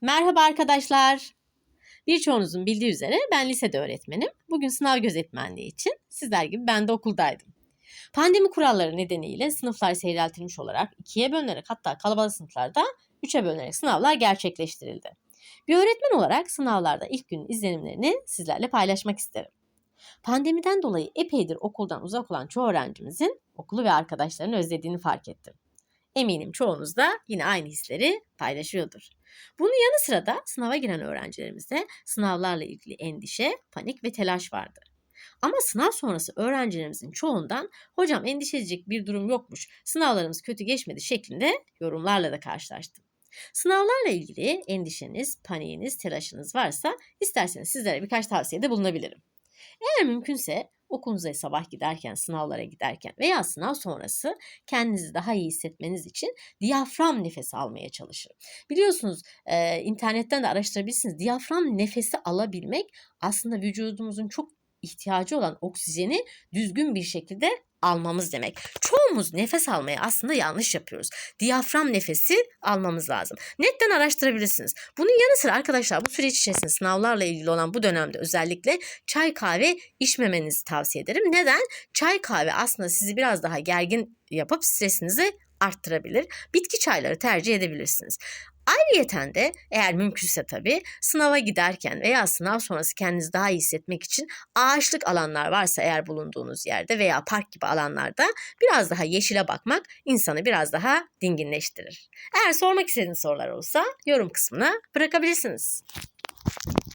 Merhaba arkadaşlar. Birçoğunuzun bildiği üzere ben lisede öğretmenim. Bugün sınav gözetmenliği için sizler gibi ben de okuldaydım. Pandemi kuralları nedeniyle sınıflar seyreltilmiş olarak ikiye bölünerek hatta kalabalık sınıflarda üçe bölünerek sınavlar gerçekleştirildi. Bir öğretmen olarak sınavlarda ilk günün izlenimlerini sizlerle paylaşmak isterim. Pandemiden dolayı epeydir okuldan uzak olan çoğu öğrencimizin okulu ve arkadaşlarını özlediğini fark ettim. Eminim çoğunuz da yine aynı hisleri paylaşıyordur. Bunun yanı sıra da sınava giren öğrencilerimizde sınavlarla ilgili endişe, panik ve telaş vardı. Ama sınav sonrası öğrencilerimizin çoğundan hocam endişe edecek bir durum yokmuş, sınavlarımız kötü geçmedi şeklinde yorumlarla da karşılaştım. Sınavlarla ilgili endişeniz, paniğiniz, telaşınız varsa isterseniz sizlere birkaç tavsiyede bulunabilirim. Eğer mümkünse okulunuza sabah giderken, sınavlara giderken veya sınav sonrası kendinizi daha iyi hissetmeniz için diyafram nefesi almaya çalışın. Biliyorsunuz e, internetten de araştırabilirsiniz. Diyafram nefesi alabilmek aslında vücudumuzun çok ihtiyacı olan oksijeni düzgün bir şekilde almamız demek. Çoğumuz nefes almayı aslında yanlış yapıyoruz. Diyafram nefesi almamız lazım. Netten araştırabilirsiniz. Bunun yanı sıra arkadaşlar bu süreç içerisinde sınavlarla ilgili olan bu dönemde özellikle çay kahve içmemenizi tavsiye ederim. Neden? Çay kahve aslında sizi biraz daha gergin yapıp stresinizi arttırabilir. Bitki çayları tercih edebilirsiniz. Ayrıyeten de eğer mümkünse tabii sınava giderken veya sınav sonrası kendinizi daha iyi hissetmek için ağaçlık alanlar varsa eğer bulunduğunuz yerde veya park gibi alanlarda biraz daha yeşile bakmak insanı biraz daha dinginleştirir. Eğer sormak istediğiniz sorular olsa yorum kısmına bırakabilirsiniz.